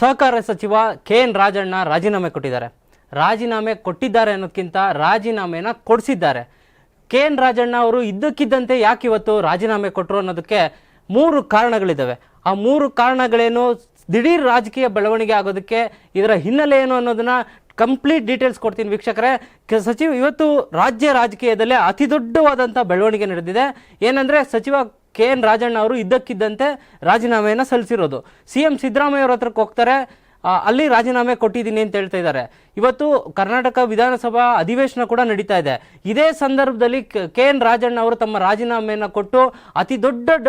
ಸಹಕಾರ ಸಚಿವ K N Rajanna ರಾಜೀನಾಮೆ ಕೊಟ್ಟಿದ್ದಾರೆ. ರಾಜೀನಾಮೆ ಕೊಟ್ಟಿದ್ದಾರೆ ಅನ್ನೋದಕ್ಕಿಂತ ರಾಜೀನಾಮೆನ ಕೊಡಿಸಿದ್ದಾರೆ. ಕೆ ಎನ್ ರಾಜಣ್ಣ ಅವರು ಇದ್ದಕ್ಕಿದ್ದಂತೆ ಯಾಕೆ ಇವತ್ತು ರಾಜೀನಾಮೆ ಕೊಟ್ಟರು ಅನ್ನೋದಕ್ಕೆ ಮೂರು ಕಾರಣಗಳಿದ್ದಾವೆ. ಆ ಮೂರು ಕಾರಣಗಳೇನು ದಿಢೀರ್ ರಾಜಕೀಯ ಬೆಳವಣಿಗೆ ಆಗೋದಕ್ಕೆ ಇದರ ಹಿನ್ನೆಲೆ ಏನು ಅನ್ನೋದನ್ನ ಕಂಪ್ಲೀಟ್ ಡೀಟೇಲ್ಸ್ ಕೊಡ್ತೀನಿ ವೀಕ್ಷಕರೇ. ಸಚಿವ, ಇವತ್ತು ರಾಜ್ಯ ರಾಜಕೀಯದಲ್ಲೇ ಅತಿ ದೊಡ್ಡವಾದಂಥ ಬೆಳವಣಿಗೆ ನಡೆದಿದೆ. ಏನಂದರೆ ಸಚಿವ ಕೆ ಎನ್ ರಾಜಣ್ಣ ಅವರು ಇದ್ದಕ್ಕಿದ್ದಂತೆ ರಾಜೀನಾಮೆಯನ್ನು ಸಲ್ಲಿಸಿರೋದು. ಸಿ ಎಂ ಸಿದ್ದರಾಮಯ್ಯ ಅವ್ರ ಹತ್ರಕ್ಕೆ ಹೋಗ್ತಾರೆ. ಅಲ್ಲಿ ರಾಜೀನಾಮೆ ಕೊಟ್ಟಿದ್ದೀನಿ ಅಂತ ಹೇಳ್ತಾ ಇದ್ದಾರೆ. ಇವತ್ತು ಕರ್ನಾಟಕ ವಿಧಾನಸಭಾ ಅಧಿವೇಶನ ಕೂಡ ನಡೀತಾ ಇದೆ. ಇದೇ ಸಂದರ್ಭದಲ್ಲಿ ಕೆ ಎನ್ ರಾಜಣ್ಣ ಅವರು ತಮ್ಮ ರಾಜೀನಾಮೆಯನ್ನು ಕೊಟ್ಟು ಅತಿ ದೊಡ್ಡ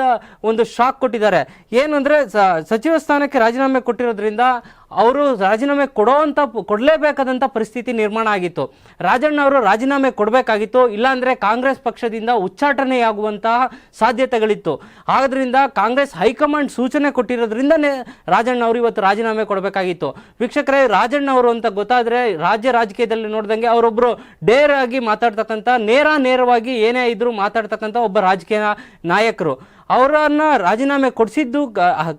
ಒಂದು ಶಾಕ್ ಕೊಟ್ಟಿದ್ದಾರೆ. ಏನಂದರೆ ಸಚಿವ ಸ್ಥಾನಕ್ಕೆ ರಾಜೀನಾಮೆ ಕೊಟ್ಟಿರೋದ್ರಿಂದ ಅವರು ರಾಜೀನಾಮೆ ಕೊಡೋವಂಥ ಕೊಡಲೇಬೇಕಾದಂಥ ಪರಿಸ್ಥಿತಿ ನಿರ್ಮಾಣ ಆಗಿತ್ತು. ರಾಜಣ್ಣ ಅವರು ರಾಜೀನಾಮೆ ಕೊಡಬೇಕಾಗಿತ್ತು, ಇಲ್ಲಾಂದರೆ ಕಾಂಗ್ರೆಸ್ ಪಕ್ಷದಿಂದ ಉಚ್ಚಾಟನೆಯಾಗುವಂತಹ ಸಾಧ್ಯತೆಗಳಿತ್ತು. ಆದ್ದರಿಂದ ಕಾಂಗ್ರೆಸ್ ಹೈಕಮಾಂಡ್ ಸೂಚನೆ ಕೊಟ್ಟಿರೋದ್ರಿಂದನೇ ರಾಜಣ್ಣ ಅವರು ಇವತ್ತು ರಾಜೀನಾಮೆ ಕೊಡಬೇಕಾಗಿತ್ತು. ವೀಕ್ಷಕರೇ ರಾಜಣ್ಣ ಅವರು ಅಂತ ಗೊತ್ತಾದರೆ ರಾಜ್ಯ ರಾಜಕೀಯದಲ್ಲಿ ನೋಡ್ದಂಗೆ ಅವರೊಬ್ಬರು ಡೇರಾಗಿ ಮಾತಾಡ್ತಕ್ಕಂಥ, ನೇರ ನೇರವಾಗಿ ಏನೇ ಇದ್ದರೂ ಮಾತಾಡ್ತಕ್ಕಂಥ ಒಬ್ಬ ರಾಜಕೀಯ ನಾಯಕರು. ಅವರನ್ನ ರಾಜೀನಾಮೆ ಕೊಡಿಸಿದ್ದು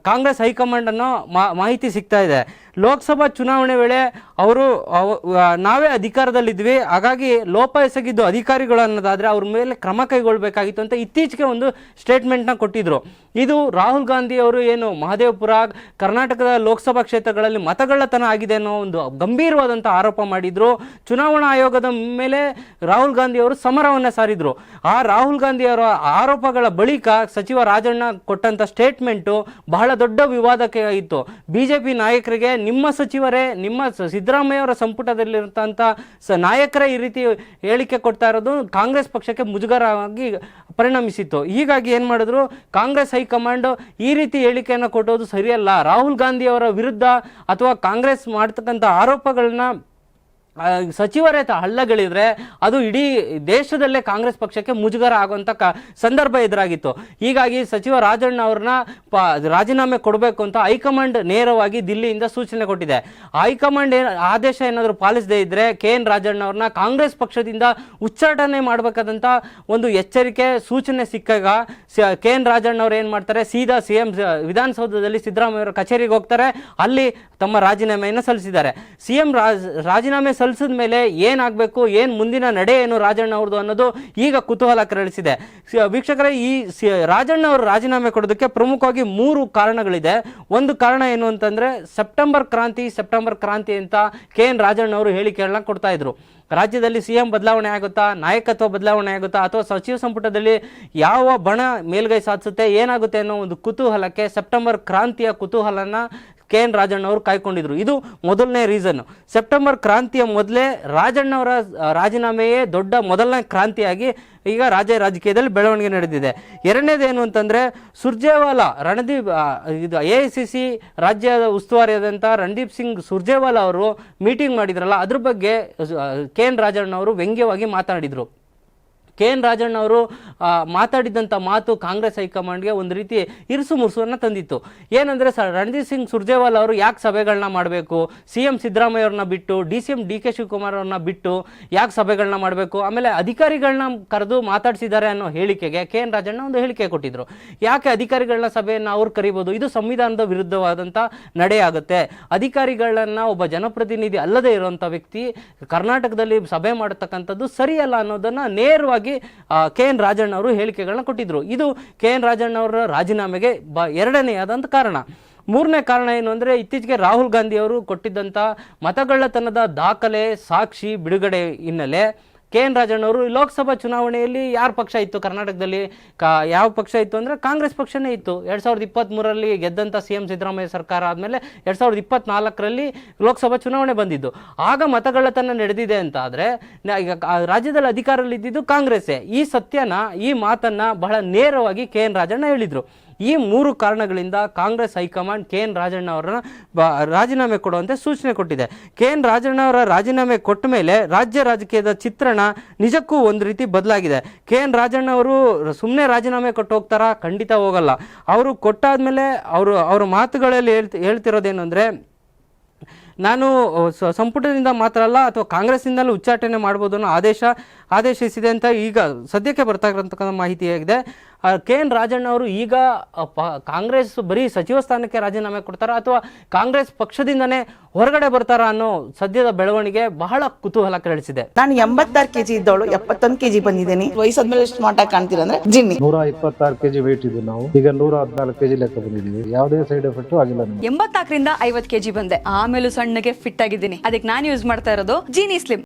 ಕಾಂಗ್ರೆಸ್ ಹೈಕಮಾಂಡನ್ನು ಮಾಹಿತಿ ಸಿಗ್ತಾ ಇದೆ. ಲೋಕಸಭಾ ಚುನಾವಣೆ ವೇಳೆ ಅವರು, ಅವ- ನಾವೇ ಅಧಿಕಾರದಲ್ಲಿದ್ವಿ, ಹಾಗಾಗಿ ಲೋಪ ಎಸಗಿದ್ದು ಅಧಿಕಾರಿಗಳು ಅನ್ನೋದಾದ್ರೆ ಅವ್ರ ಮೇಲೆ ಕ್ರಮ ಕೈಗೊಳ್ಳಬೇಕಾಗಿತ್ತು ಅಂತ ಇತ್ತೀಚೆಗೆ ಒಂದು ಸ್ಟೇಟ್ಮೆಂಟ್ನ ಕೊಟ್ಟಿದ್ರು. ಇದು ರಾಹುಲ್ ಗಾಂಧಿ ಅವರು ಏನು ಮಹದೇವಪುರ, ಕರ್ನಾಟಕದ ಲೋಕಸಭಾ ಕ್ಷೇತ್ರಗಳಲ್ಲಿ ಮತಗಳ್ಳತನ ಆಗಿದೆ ಅನ್ನೋ ಒಂದು ಗಂಭೀರವಾದಂಥ ಆರೋಪ ಮಾಡಿದ್ರು. ಚುನಾವಣಾ ಆಯೋಗದ ಮೇಲೆ ರಾಹುಲ್ ಗಾಂಧಿ ಅವರು ಸಮರವನ್ನು ಸಾರಿದ್ರು. ಆ ರಾಹುಲ್ ಗಾಂಧಿ ಅವರ ಆರೋಪಗಳ ಬಳಿಕ ಸಚಿವ ರಾಜಣ್ಣ ಕೊಟ್ಟಂಥ ಸ್ಟೇಟ್ಮೆಂಟು ಬಹಳ ದೊಡ್ಡ ವಿವಾದಕ್ಕೆ ಇತ್ತು. ಪಿ ನಾಯಕರಿಗೆ ನಿಮ್ಮ ಸಚಿವರೇ, ನಿಮ್ಮ ಸಿದ್ದರಾಮಯ್ಯ ಅವರ ಸಂಪುಟದಲ್ಲಿರ್ತಂಥ ಸ ನಾಯಕರೇ ಈ ರೀತಿ ಹೇಳಿಕೆ ಕೊಡ್ತಾ ಇರೋದು ಕಾಂಗ್ರೆಸ್ ಪಕ್ಷಕ್ಕೆ ಮುಜುಗರವಾಗಿ ಪರಿಣಮಿಸಿತ್ತು. ಹೀಗಾಗಿ ಏನು ಮಾಡಿದ್ರು? ಕಾಂಗ್ರೆಸ್ ಹೈಕಮಾಂಡ್ ಈ ರೀತಿ ಹೇಳಿಕೆಯನ್ನು ಕೊಟ್ಟೋದು ಸರಿಯಲ್ಲ. ರಾಹುಲ್ ಗಾಂಧಿ ಅವರ ವಿರುದ್ಧ ಅಥವಾ ಕಾಂಗ್ರೆಸ್ ಮಾಡ್ತಕ್ಕಂಥ ಆರೋಪಗಳನ್ನ ಸಚಿವರೇ ಹಳ್ಳಗಳಿದ್ರೆ ಅದು ಇಡೀ ದೇಶದಲ್ಲೇ ಕಾಂಗ್ರೆಸ್ ಪಕ್ಷಕ್ಕೆ ಮುಜುಗರ ಆಗುವಂತ ಕ, ಸಂದರ್ಭ ಎದುರಾಗಿತ್ತು. ಹೀಗಾಗಿ ಸಚಿವ ರಾಜಣ್ಣ ಅವ್ರನ್ನ ಪ, ರಾಜೀನಾಮೆ ಕೊಡಬೇಕು ಅಂತ ಹೈಕಮಾಂಡ್ ನೇರವಾಗಿ ದಿಲ್ಲಿಯಿಂದ ಸೂಚನೆ ಕೊಟ್ಟಿದೆ. ಹೈಕಮಾಂಡ್ ಏನು, ಆದೇಶ ಏನಾದರೂ ಪಾಲಿಸದೇ ಇದ್ರೆ ಕೆ ಎನ್ ರಾಜಣ್ಣ ಅವ್ರನ್ನ ಕಾಂಗ್ರೆಸ್ ಪಕ್ಷದಿಂದ ಉಚ್ಚಾಟನೆ ಮಾಡಬೇಕಾದಂತ ಒಂದು ಎಚ್ಚರಿಕೆ, ಸೂಚನೆ ಸಿಕ್ಕಾಗ ಕೆ ಎನ್ ರಾಜಣ್ಣ ಅವ್ರು ಏನು ಮಾಡ್ತಾರೆ? ಸೀದಾ ಸಿ ಎಂ ವಿಧಾನಸೌಧದಲ್ಲಿ ಸಿದ್ದರಾಮಯ್ಯ ಅವರ ಕಚೇರಿಗೆ ಹೋಗ್ತಾರೆ. ಅಲ್ಲಿ ತಮ್ಮ ರಾಜೀನಾಮೆಯನ್ನು ಸಲ್ಲಿಸಿದ್ದಾರೆ. ಸಿ ಎಂ ರಾಜೀನಾಮೆ ಮೇಲೆ ಏನಾಗಬೇಕು, ಏನು ಮುಂದಿನ ನಡೆ ಏನು ರಾಜಣ್ಣ ಅವ್ರದ್ದು ಅನ್ನೋದು ಈಗ ಕುತೂಹಲ ಕೆರಳಿಸಿದೆ. ವೀಕ್ಷಕರೇ, ಈ ರಾಜಣ್ಣ ಅವರು ರಾಜೀನಾಮೆ ಕೊಡೋದಕ್ಕೆ ಪ್ರಮುಖವಾಗಿ ಮೂರು ಕಾರಣಗಳಿದೆ. ಒಂದು ಕಾರಣ ಏನು ಅಂತಂದರೆ, ಸೆಪ್ಟೆಂಬರ್ ಕ್ರಾಂತಿ ಸೆಪ್ಟೆಂಬರ್ ಕ್ರಾಂತಿ ಅಂತ ಕೆ ಎನ್ ರಾಜಣ್ಣ ಅವರು ಹೇಳಿಕೆಗಳನ್ನ ಕೊಡ್ತಾ ಇದ್ರು. ರಾಜ್ಯದಲ್ಲಿ ಸಿ ಎಂ ಬದಲಾವಣೆ ಆಗುತ್ತಾ, ನಾಯಕತ್ವ ಬದಲಾವಣೆ ಆಗುತ್ತಾ, ಅಥವಾ ಸಚಿವ ಸಂಪುಟದಲ್ಲಿ ಯಾವ ಬಣ ಮೇಲ್ಗೈ ಸಾಧಿಸುತ್ತೆ, ಏನಾಗುತ್ತೆ ಅನ್ನೋ ಒಂದು ಕುತೂಹಲಕ್ಕೆ ಸೆಪ್ಟೆಂಬರ್ ಕ್ರಾಂತಿಯ ಕುತೂಹಲನ ಕೆ ಎನ್ ರಾಜಣ್ಣ ಅವರು ಕಾಯ್ಕೊಂಡಿದ್ರು. ಇದು ಮೊದಲನೇ ರೀಸನ್ ಸೆಪ್ಟೆಂಬರ್ ಕ್ರಾಂತಿಯ ಮೊದಲೇ ರಾಜಣ್ಣವರ ರಾಜೀನಾಮೆಯೇ ದೊಡ್ಡ ಮೊದಲನೇ ಕ್ರಾಂತಿಯಾಗಿ ಈಗ ರಾಜ್ಯ ರಾಜಕೀಯದಲ್ಲಿ ಬೆಳವಣಿಗೆ ನಡೆದಿದೆ. ಎರಡನೇದೇನು ಅಂತಂದರೆ, ಸುರ್ಜೇವಾಲಾ, ರಣದೀಪ್ ಇದು ಎ ಐ ಸಿ ಸಿ ರಾಜ್ಯದ ಉಸ್ತುವಾರಿಯಾದಂಥ ರಣದೀಪ್ ಸಿಂಗ್ ಸುರ್ಜೇವಾಲಾ ಅವರು ಮೀಟಿಂಗ್ ಮಾಡಿದ್ರಲ್ಲ, ಅದ್ರ ಬಗ್ಗೆ ಕೆ ಎನ್ ರಾಜಣ್ಣವರು ವ್ಯಂಗ್ಯವಾಗಿ ಮಾತನಾಡಿದ್ರು ಕೆ ಎನ್ ರಾಜಣ್ಣ ಅವರು ಮಾತಾಡಿದಂಥ ಮಾತು ಕಾಂಗ್ರೆಸ್ ಹೈಕಮಾಂಡ್ಗೆ ಒಂದು ರೀತಿ ಇರುಸು ಮುರುಸುವನ್ನು ತಂದಿತ್ತು. ಏನಂದರೆ ಸ ರಣಜಿತ್ ಸಿಂಗ್ ಸುರ್ಜೇವಾಲ್ ಅವರು ಯಾಕೆ ಸಭೆಗಳನ್ನ ಮಾಡಬೇಕು? ಸಿ ಎಂ ಸಿದ್ದರಾಮಯ್ಯ ಅವ್ರನ್ನ ಬಿಟ್ಟು, D C M D K Shivakumar ಅವ್ರನ್ನ ಬಿಟ್ಟು ಯಾಕೆ ಸಭೆಗಳನ್ನ ಮಾಡಬೇಕು? ಆಮೇಲೆ ಅಧಿಕಾರಿಗಳನ್ನ ಕರೆದು ಮಾತಾಡಿಸಿದ್ದಾರೆ ಅನ್ನೋ ಹೇಳಿಕೆಗೆ ಕೆ ಎನ್ ರಾಜಣ್ಣ ಒಂದು ಹೇಳಿಕೆ ಕೊಟ್ಟಿದ್ರು. ಯಾಕೆ ಅಧಿಕಾರಿಗಳನ್ನ ಸಭೆಯನ್ನು ಅವ್ರು ಕರಿಬೋದು? ಇದು ಸಂವಿಧಾನದ ವಿರುದ್ಧವಾದಂಥ ನಡೆಯಾಗುತ್ತೆ ಅಧಿಕಾರಿಗಳನ್ನ ಒಬ್ಬ ಜನಪ್ರತಿನಿಧಿ ಅಲ್ಲದೆ ಇರುವಂಥ ವ್ಯಕ್ತಿ ಕರ್ನಾಟಕದಲ್ಲಿ ಸಭೆ ಮಾಡತಕ್ಕಂಥದ್ದು ಸರಿಯಲ್ಲ ಅನ್ನೋದನ್ನು ನೇರವಾಗಿ ಕೆ ಎನ್ ರಾಜಣ್ಣ ಅವರು ಹೇಳಿಕೆಗಳನ್ನ ಕೊಟ್ಟಿದ್ರು. ಇದು ಕೆ ಎನ್ ರಾಜಣ್ಣ ಅವರ ರಾಜೀನಾಮೆಗೆ ಬ ಎರಡನೆಯಾದಂಥ ಕಾರಣ. ಮೂರನೇ ಕಾರಣ ಏನು ಅಂದರೆ, ಇತ್ತೀಚೆಗೆ ರಾಹುಲ್ ಗಾಂಧಿ ಅವರು ಕೊಟ್ಟಿದ್ದಂಥ ಮತಗಳ್ಳತನದ ದಾಖಲೆ ಸಾಕ್ಷಿ ಬಿಡುಗಡೆ ಹಿನ್ನೆಲೆ ಕೆ ಎನ್ ರಾಜಣ್ಣವರು ಲೋಕಸಭಾ ಚುನಾವಣೆಯಲ್ಲಿ ಯಾರ ಪಕ್ಷ ಇತ್ತು? ಕರ್ನಾಟಕದಲ್ಲಿ ಕಾ, ಯಾವ ಪಕ್ಷ ಇತ್ತು ಅಂದರೆ ಕಾಂಗ್ರೆಸ್ ಪಕ್ಷನೇ ಇತ್ತು. ಎರಡು ಸಾವಿರದ ಇಪ್ಪತ್ತ್ಮೂರರಲ್ಲಿ ಗೆದ್ದಂಥ ಸಿ ಎಂ ಸಿದ್ದರಾಮಯ್ಯ ಸರ್ಕಾರ ಆದಮೇಲೆ ಎರಡು ಸಾವಿರದ ಇಪ್ಪತ್ತ್ನಾಲ್ಕರಲ್ಲಿ ಲೋಕಸಭಾ ಚುನಾವಣೆ ಬಂದಿದ್ದು. ಆಗ ಮತಗಳ್ಳತನ ನಡೆದಿದೆ ಅಂತ ಆದರೆ ಈಗ ರಾಜ್ಯದಲ್ಲಿ ಅಧಿಕಾರದಲ್ಲಿ ಇದ್ದಿದ್ದು ಕಾಂಗ್ರೆಸ್ಸೇ. ಈ ಸತ್ಯನ, ಈ ಮಾತನ್ನು ಬಹಳ ನೇರವಾಗಿ ಕೆ ಎನ್ ರಾಜಣ್ಣ ಹೇಳಿದರು. ಈ ಮೂರು ಕಾರಣಗಳಿಂದ Congress high command K N Rajanna ಅವರನ್ನ ರಾಜೀನಾಮೆ ಕೊಡುವಂತೆ ಸೂಚನೆ ಕೊಟ್ಟಿದೆ. ಕೆ ಎನ್ ರಾಜಣ್ಣ ಅವರ ರಾಜೀನಾಮೆ ಕೊಟ್ಟ ಮೇಲೆ ರಾಜ್ಯ ರಾಜಕೀಯದ ಚಿತ್ರಣ ನಿಜಕ್ಕೂ ಒಂದು ರೀತಿ ಬದಲಾಗಿದೆ. ಕೆ ಎನ್ ರಾಜಣ್ಣ ಅವರು ಸುಮ್ಮನೆ ರಾಜೀನಾಮೆ ಕೊಟ್ಟು ಹೋಗ್ತಾರಾ? ಖಂಡಿತ ಹೋಗಲ್ಲ. ಅವರು ಕೊಟ್ಟಾದ್ಮೇಲೆ ಅವರು, ಅವರ ಮಾತುಗಳಲ್ಲಿ ಹೇಳ್ತಿ, ಹೇಳ್ತಿರೋದೇನು ಅಂದರೆ, ನಾನು ಸಂಪುಟದಿಂದ ಮಾತ್ರ ಅಲ್ಲ, ಅಥವಾ ಕಾಂಗ್ರೆಸ್ನಿಂದಲೂ ಉಚ್ಚಾಟನೆ ಮಾಡ್ಬೋದು ಅನ್ನೋ ಆದೇಶ ಆದೇಶಿಸಿದೆ ಅಂತ ಈಗ ಸದ್ಯಕ್ಕೆ ಬರ್ತಾ ಇರತಕ್ಕಂಥ ಮಾಹಿತಿಯಾಗಿದೆ ಕೆ ಎನ್ ರಾಜಣ್ಣ ಅವರು ಈಗ ಕಾಂಗ್ರೆಸ್ ಬರೀ ಸಚಿವ ಸ್ಥಾನಕ್ಕೆ ರಾಜೀನಾಮೆ ಕೊಡ್ತಾರಾ ಅಥವಾ ಕಾಂಗ್ರೆಸ್ ಪಕ್ಷದಿಂದನೇ ಹೊರಗಡೆ ಬರ್ತಾರಾ ಅನ್ನೋ ಸದ್ಯದ ಬೆಳವಣಿಗೆ ಬಹಳ ಕುತೂಹಲ ಕೆಳಿಸಿದೆ ನಾನು ಎಂಬತ್ತಾರು ಕೆಜಿ ಇದ್ದವಳು ಎಪ್ಪತ್ತೊಂದು ಕೆಜಿ ಬಂದಿದ್ದೀನಿ. ವಯಸ್ಸಾದ್ಮೇಲೆ ಸ್ಮಾರ್ಟ್ ಆಗಿ ಕಾಣ್ತೀರ ಅಂದ್ರೆ ಜಿನ್ನಿ. ನೂರ ಇಪ್ಪತ್ತಾರು ಕೆಜಿ ವೇಟ್ ಇದ್ದು ನಾವು. ಈಗ ನೂರ ಹದಿನಾಲ್ಕು ಕೆಜಿ ಲೆಕ್ಕ ಬಂದಿದ್ದೀವಿ. ಯಾವುದೇ ಸೈಡ್ ಎಫೆಕ್ಟ್ ಆಗಿಲ್ಲ ಎಂಬತ್ತಾಕರಿಂದ ಎಂಬತ್ನಾಲ್ಕರಿಂದ ಐವತ್ ಕೆಜಿ ಬಂದೆ. ಆಮೇಲೆ ಸಣ್ಣಗೆ ಫಿಟ್ ಆಗಿದ್ದೀನಿ. ಅದಕ್ಕೆ ನಾನು ಯೂಸ್ ಮಾಡ್ತಾ ಇರೋದು ಜೀನಿ ಸ್ಲಿಮ್